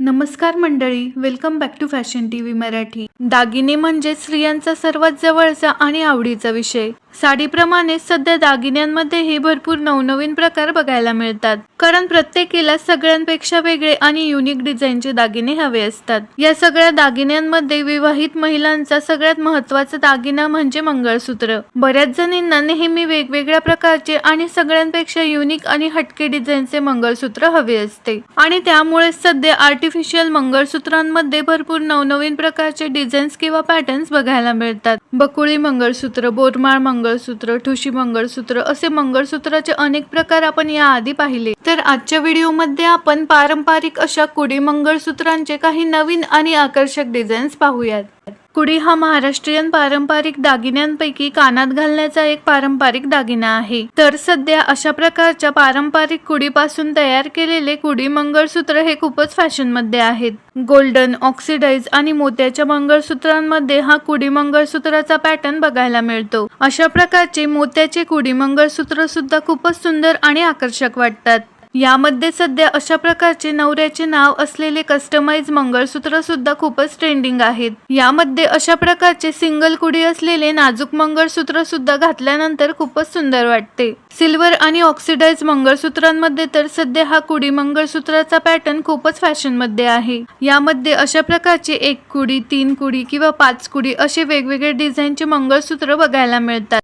नमस्कार मंडळी welcome back to fashion T V Marathi. दागिने म्हणजे स्त्रियांचा सर्वात जवळचा आणि आवडीचा विषय. साडीप्रमाणे सध्या दागिन्यांमध्येही भरपूर नवनवीन प्रकार बघायला मिळतात. कारण प्रत्येकीला सगळ्यांपेक्षा वेगळे आणि युनिक डिझाईनचे दागिने हवे असतात. या सगळ्या दागिन्यांमध्ये विवाहित महिलांचा सगळ्यात महत्त्वाचा दागिना म्हणजे मंगळसूत्र. बऱ्याच जणींना नेहमी वेगवेगळ्या प्रकारचे आणि सगळ्यांपेक्षा युनिक आणि हटके डिझाईनचे मंगळसूत्र हवे असते. आणि त्यामुळे सध्या आर्टिफिशियल मंगळसूत्रांमध्ये भरपूर नवनवीन प्रकारचे डिझाईन्स किंवा पॅटर्न्स बघायला मिळतात. बकुळी मंगळसूत्र बोरमाळ मंगळसूत्र ठुशी मंगळसूत्र असे मंगळसूत्राचे अनेक प्रकार आपण याआधी पाहिले. तर आजच्या व्हिडिओमध्ये आपण पारंपरिक अशा कुडी मंगळसूत्रांचे काही नवीन आणि आकर्षक डिझाईन्स पाहूयात. कुडी हा महाराष्ट्रीयन पारंपरिक दागिन्यांपैकी कानात घालण्याचा एक पारंपरिक दागिना आहे. तर सध्या अशा प्रकारच्या पारंपरिक कुडीपासून तयार केलेले कुडी मंगळसूत्र हे खूपच फॅशनमध्ये आहेत. गोल्डन ऑक्सिडाइज आणि मोत्याच्या मंगळसूत्रांमध्ये हा कुडी मंगळसूत्राचा पॅटर्न बघायला मिळतो. अशा प्रकारचे मोत्याचे कुडी मंगळसूत्र सुद्धा खूपच सुंदर आणि आकर्षक वाटतात. यामध्ये सध्या अशा प्रकारचे नवऱ्याचे नाव असलेले कस्टमाइज मंगळसूत्र सुद्धा खूपच ट्रेंडिंग आहेत. यामध्ये अशा प्रकारचे सिंगल कुडी असलेले नाजूक मंगळसूत्र सुद्धा घातल्यानंतर खूपच सुंदर वाटते. सिल्वर आणि ऑक्सिडाइज मंगळसूत्रांमध्ये तर सध्या हा कुडी मंगळसूत्राचा पॅटर्न खूपच फॅशनमध्ये आहे. यामध्ये अशा प्रकारचे एक कुडी तीन कुडी किंवा पाच कुडी असे वेगवेगळे डिझाईनचे मंगळसूत्र बघायला मिळतात.